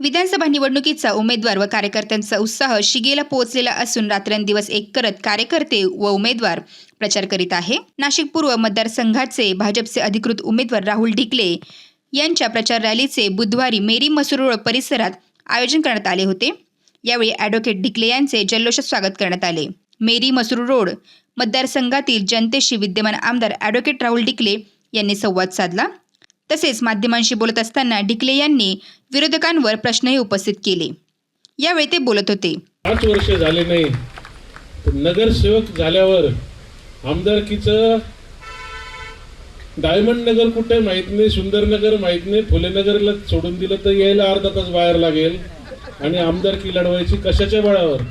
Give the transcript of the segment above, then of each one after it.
विधानसभा निवडणुकीचा उमेदवार व कार्यकर्त्यांचा उत्साह शिगेला पोहोचलेला असून रात्रंदिवस एक करत कार्यकर्ते व उमेदवार प्रचार करीत आहे. नाशिक पूर्व मतदारसंघाचे भाजपचे अधिकृत उमेदवार राहुल ढिकले यांच्या प्रचार रॅलीचे बुधवारी मेरी मसूर रोड परिसरात आयोजन करण्यात आले होते. यावेळी ॲडव्होकेट ढिकले यांचे जल्लोषात स्वागत करण्यात आले. मेरी मसूर रोड मतदारसंघातील जनतेशी विद्यमान आमदार ॲडव्होकेट राहुल डिकले यांनी संवाद साधला. तसेच माध्यमांशी बोलत असताना डिकले यांनी विरोधकांवर प्रश्नही उपस्थित केले. यावेळी ते बोलत होते. पाच वर्ष झाले नाही नगरसेवक झाल्यावर आमदारकीचं डायमंड नगर कुठे माहीत नाही सुंदरनगर माहीत नाही फुलेनगरला सोडून दिलं तर यायला अर्धा तास बाहेर लागेल आणि आमदारकी लढवायची कशाच्या बळावर?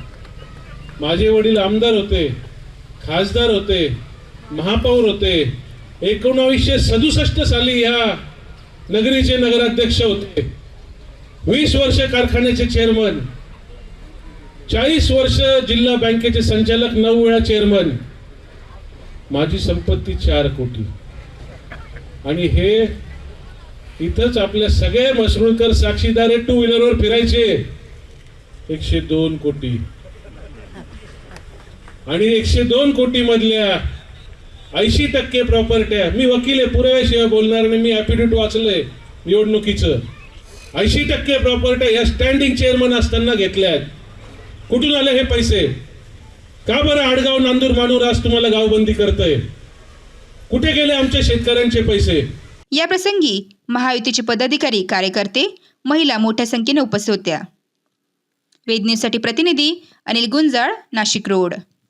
माझे वडील आमदार होते खासदार होते महापौर होते एकोणावीसशे सदुसष्ट साली ह्या नगरीचे नगराध्यक्ष होते. वीस वर्ष कारखान्याचे चेअरमन चाळीस वर्ष जिल्हा बँकेचे संचालक नऊ वेळा चेअरमन माझी संपत्ती चार कोटी. आणि हे इथंच आपल्या सगळे मसरूळकर साक्षीदार टू व्हीलरवर फिरायचे. एकशे दोन कोटी. आणि एकशे दोन कोटी मधल्या ऐंशी टक्के प्रॉपर्ट्या मी वकील आहे पुराव्याशिवाय बोलणार नाही. मी ॲफिडेविट वाचलंय निवडणुकीचं. ऐंशी टक्के प्रॉपर्ट्या ह्या स्टँडिंग चेअरमन असताना घेतल्या आहेत. कुठून आले हे पैसे? का बरं आडगाव नांदूर मानूर आज तुम्हाला गावबंदी करतय? कुठे गेले आमच्या शेतकऱ्यांचे पैसे? या प्रसंगी महायुतीचे पदाधिकारी कार्यकर्ते महिला मोठ्या संख्येने उपस्थित होत्या. वेद न्यूजसाठी प्रतिनिधी अनिल गुंजाळ नाशिक रोड.